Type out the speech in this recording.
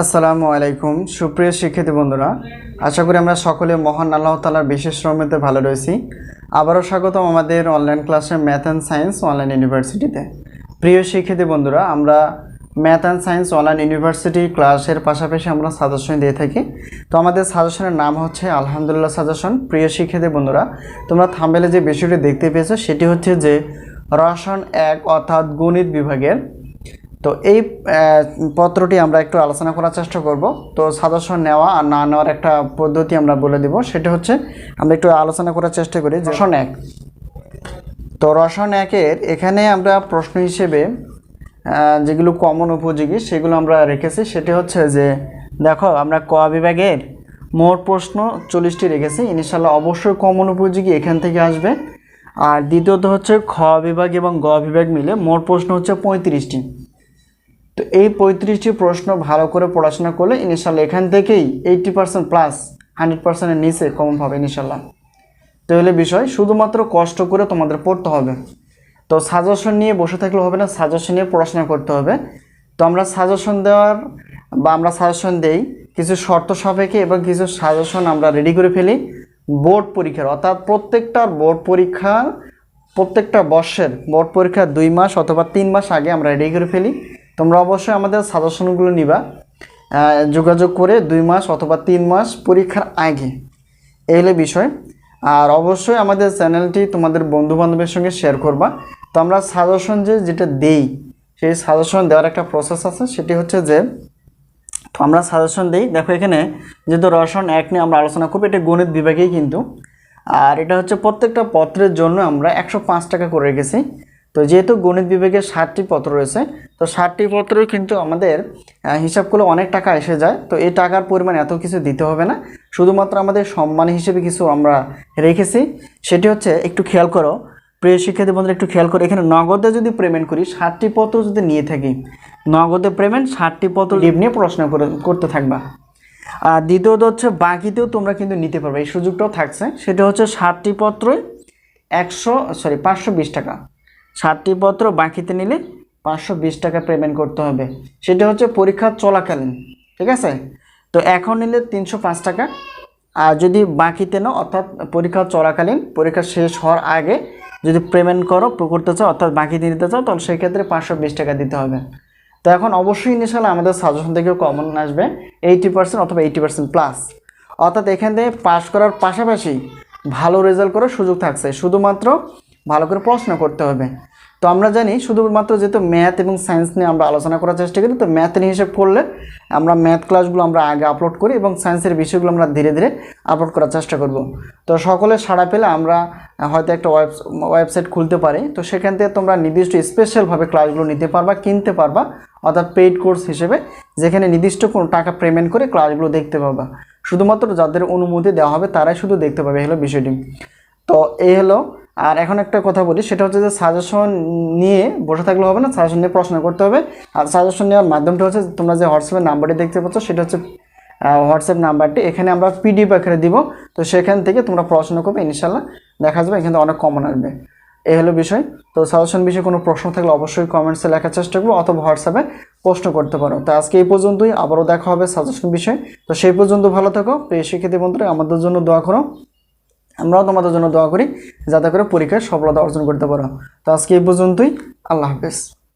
আসসালামু আলাইকুম। সুপ্রিয় শিক্ষিত বন্ধুরা, আশা করি আমরা সকলে মহান আল্লাহ তালার বিশেষ রহমতে ভালো রয়েছি। আবারও স্বাগতম আমাদের অনলাইন ক্লাসে ম্যাথ অ্যান্ড সায়েন্স অনলাইন ইউনিভার্সিটিতে প্রিয় শিক্ষিত বন্ধুরা, আমরা math and science online university ক্লাসের পাশাপাশি আমরা সাজেশন দিয়ে থাকি। তো আমাদের সাজেশনের নাম হচ্ছে আলহামদুলিল্লাহ সাজেশন প্রিয় শিক্ষার্থী বন্ধুরা, তোমরা থাম্বেলে যে বিষয়টি দেখতে পেয়েছ, সেটি হচ্ছে যে রসায়ন এক অর্থাৎ গণিত বিভাগের তো এই পত্রটি আমরা একটু আলোচনা করার চেষ্টা করব। তো সাজেশন নেওয়া আর না নেওয়ার একটা পদ্ধতি আমরা বলে দিব। সেটা হচ্ছে, আমরা একটু আলোচনা করার চেষ্টা করি। যে রসায়ন এক। তো রসন একের এখানে আমরা প্রশ্ন হিসেবে যেগুলো কমন উপযোগী, সেগুলো আমরা রেখেছি। সেটি হচ্ছে যে, দেখো, আমরা ক বিভাগের মোট প্রশ্ন চল্লিশটি রেখেছি। ইনশাল্লাহ অবশ্যই কমন উপযোগী এখান থেকে আসবে। আর দ্বিতীয়ত হচ্ছে খ বিভাগ এবং গ বিভাগ মিলে মোট প্রশ্ন হচ্ছে পঁয়ত্রিশটি। তো এই পঁয়ত্রিশটি প্রশ্ন ভালো করে পড়াশোনা করলে ইনশাল্লাহ এখান থেকেই এইটটি পার্সেন্ট প্লাস হান্ড্রেড পার্সেন্টের নিচে কমন পাবে ইনশাল্লাহ। তো হলে বিষয়, শুধুমাত্র কষ্ট করে তোমাদের পড়তে হবে। তো সাজেশন নিয়ে বসে থাকলে হবে না সাজেশন নিয়ে পড়াশোনা করতে হবে। তো আমরা সাজেশন দেওয়ার বা আমরা সাজেশন দেই, কিছু শর্ত সাপেক্ষে এবং কিছু সাজেশন আমরা রেডি করে ফেলি। বোর্ড পরীক্ষার, অর্থাৎ প্রত্যেকটা বোর্ড পরীক্ষার, প্রত্যেকটা বর্ষের বোর্ড পরীক্ষার দুই মাস অথবা তিন মাস আগে আমরা রেডি করে ফেলি। তোমরা অবশ্যই আমাদের সাজেশনগুলো নিবা যোগাযোগ করে দুই মাস অথবা তিন মাস পরীক্ষার আগে। এই হলে বিষয়। আর অবশ্যই আমাদের চ্যানেলটি তোমাদের বন্ধু বান্ধবের সঙ্গে শেয়ার করবা। তো আমরা সাজেশন যে যেটা দেই, সেই সাজেশন দেওয়ার একটা প্রসেস আছে, সেটি হচ্ছে যে, তো আমরা সাজেশন দিই। দেখো এখানে যেহেতু রসায়ন এক নিয়ে আমরা আলোচনা করব, এটা গণিত বিভাগেই কিন্তু। আর এটা হচ্ছে প্রত্যেকটা পত্রের জন্য আমরা একশো পাঁচ টাকা করে রেখেছি। তো যেহেতু গণিত বিভাগে ষাটটি পত্র রয়েছে, তো ষাটটি পত্রই কিন্তু আমাদের হিসাব করলে অনেক টাকা এসে যায়। তো এই টাকার পরিমাণ এত কিছু দিতে হবে না। শুধুমাত্র আমাদের সম্মান হিসেবে কিছু আমরা রেখেছি। সেটি হচ্ছে, একটু খেয়াল করো। প্রিয় শিক্ষার্থী বন্ধুরা, একটু খেয়াল করো। এখানে নগদে যদি পেমেন্ট করি ষাটটি পত্র যদি নিয়ে থাকি, নগদে পেমেন্ট ষাটটি পত্র ডিপ নিয়ে প্রশ্ন করে, করতে থাকবা। আর দ্বিতীয়ত হচ্ছে, বাকিতেও তোমরা কিন্তু নিতে পারবে। এই সুযোগটাও থাকছে। সেটা হচ্ছে ষাটটি পত্রই একশো সরি পাঁচশো বিশ টাকা। ষাটটি পত্র বাকিতে নিলে পাঁচশো বিশ টাকা পেমেন্ট করতে হবে। সেটা হচ্ছে পরীক্ষা চলাকালীন, ঠিক আছে? তো এখন নিলে তিনশো পাঁচ টাকা। আর যদি বাকিতে নাও, অর্থাৎ পরীক্ষা চলাকালীন, পরীক্ষা শেষ হওয়ার আগে যদি পেমেন্ট করো, করতে চাও, অর্থাৎ বাকিতে নিতে চাও, তাহলে সেই ক্ষেত্রে পাঁচশো বিশ টাকা দিতে হবে। তো এখন অবশ্যই ইনিশিয়াল আমাদের সাজেশন থেকেও কমন আসবে এইটি পার্সেন্ট অথবা এইটি পার্সেন্ট প্লাস অর্থাৎ এখান থেকে পাস করার পাশাপাশি ভালো রেজাল্ট করার সুযোগ থাকছে। শুধুমাত্র ভালো করে পড়াশোনা করতে হবে। তো আমরা জানি শুধুমাত্র যেহেতু ম্যাথ এবং সায়েন্স নিয়ে আমরা আলোচনা করার চেষ্টা করি, তো ম্যাথ নিয়ে হিসেব করলে আমরা ম্যাথ ক্লাসগুলো আমরা আগে আপলোড করি এবং সায়েন্সের বিষয়গুলো আমরা ধীরে ধীরে আপলোড করার চেষ্টা করব। তো সকলে সাড়া পেলে আমরা হয়তো একটা ওয়েব ওয়েবসাইট খুলতে পারি। তো সেখান থেকে তোমরা নির্দিষ্ট স্পেশালভাবে ক্লাসগুলো নিতে পারবা, কিনতে পারবা, অর্থাৎ পেইড কোর্স হিসেবে, যেখানে নির্দিষ্ট কোনো টাকা পেমেন্ট করে ক্লাসগুলো দেখতে পাবা। শুধুমাত্র যাদের অনুমতি দেওয়া হবে, তারাই শুধু দেখতে পাবে, এই হলো বিষয়টি। তো এই হলো আর এখন একটা কথা বলি, সেটা হচ্ছে যে সাজেশন নিয়ে বসে থাকলে হবে না সাজেশন নিয়ে পড়াশোনা করতে হবে। আর সাজেশন নেওয়ার মাধ্যমটা হচ্ছে তোমরা যে হোয়াটসঅ্যাপের নাম্বারটি দেখতে পাচ্ছ, সেটা হচ্ছে হোয়াটসঅ্যাপ নাম্বারটি এখানে আমরা পিডিএফ আকারে দিব, তো সেখান থেকে তোমরা পড়াশোনা করবে ইনশাল্লাহ দেখা যাবে, এখানে অনেক কমন আসবে। এই হলো বিষয়। তো সাজেশন বিষয়ে কোনো প্রশ্ন থাকলে অবশ্যই কমেন্টসে লেখার চেষ্টা করব অথবা হোয়াটসঅ্যাপে প্রশ্ন করতে পারো। তো আজকে এই পর্যন্তই, আবারও দেখা হবে সাজেশন বিষয়ে। তো সেই পর্যন্ত ভালো থাকো, প্রিয় শিক্ষার্থী বন্ধুরা, আমাদের জন্য দোয়া করো। আমরাও তোমাদের জন্য দোয়া করি, যাতে করে পরীক্ষায় সফলতা অর্জন করতে পারো। তো আজকে এই পর্যন্তই, আল্লাহ হাফেজ।